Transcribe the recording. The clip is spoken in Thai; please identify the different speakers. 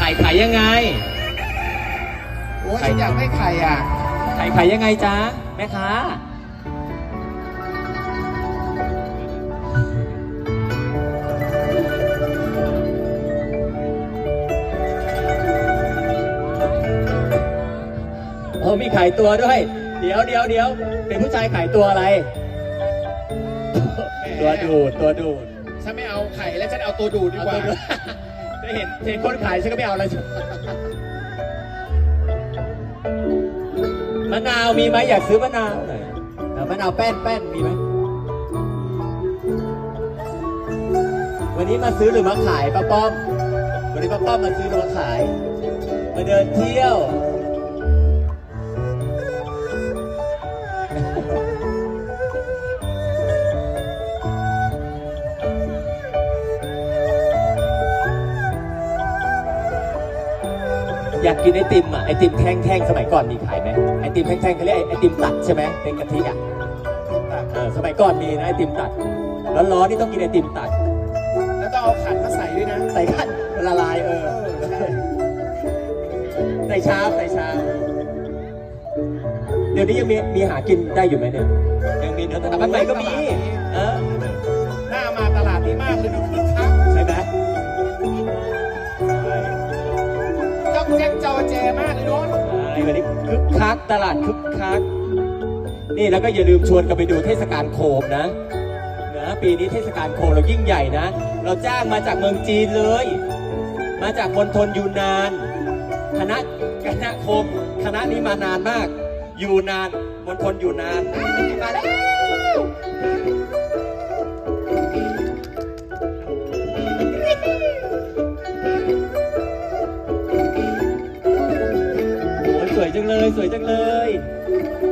Speaker 1: ข่ขายยังไง
Speaker 2: โอ้ยฉันอยากได้ไข่อะ
Speaker 1: ไข่ขายยังไงจ๊ะแม่ค้าโอ้มีขายตัวด้วย เดี๋ยวเดี๋ยวเดี๋ยวเป็นผู้ชายขายตัวอะไร ตัวดูดตัวดูด
Speaker 2: ฉันไม่เอาไข่แล้วฉันเอาตัวดูดดีกว่า
Speaker 1: เอตัวดูดจะเห็นเห็นคนขายฉันก็ไม่เอาอะไรมะนาวมีไหมอยากซื้อมะนาวหน่อยมะนาวแป้นแป้นมีไหมวันนี้มาซื้อหรือมาขายป้าป้อม วันนี้ป้าป้อมมาซื้อหรือมาขาย มาเดินเที่ยว อยากกินไอติมอะไอติมแท่งๆสมัยก่อนมีขายไหมไอติมแท่งๆเขาเรียกไอไอติมตัดใช่ไหมเป็นกะทิอะเออสมัยก่อนมีนะไอติมตัดร้อนๆนี่ต้องกินไอติมตัด
Speaker 2: แล้วต้องเอาขันมาใส่ด้วยนะ
Speaker 1: ใส่ขั้นละลายเออใส่ชามใส่ชามเดี๋ยวนี้ยังมีมีหากินได้อยู่ไหมเนี่ยยังมีเนื้อแต่บ้านใหม่ก็มีเออ
Speaker 2: หน้ามาตลาดนี้มากเลยดูคึกคั
Speaker 1: ดีวันนี้คึกคักตลาดคึกคัก นี่แล้วก็อย่าลืมชวนกันไปดูเทศกาลโคมนะนะปีนี้เทศกาลโคมเรายิ่งใหญ่นะ เราจ้างมาจากเมืองจีนเลย มาจากมณฑลยูนนานคณะคณะโคมคณะนี้มานานมากอยู่นานมณฑลอยู่นานมาแล้ว จังเลย สวยจังเลย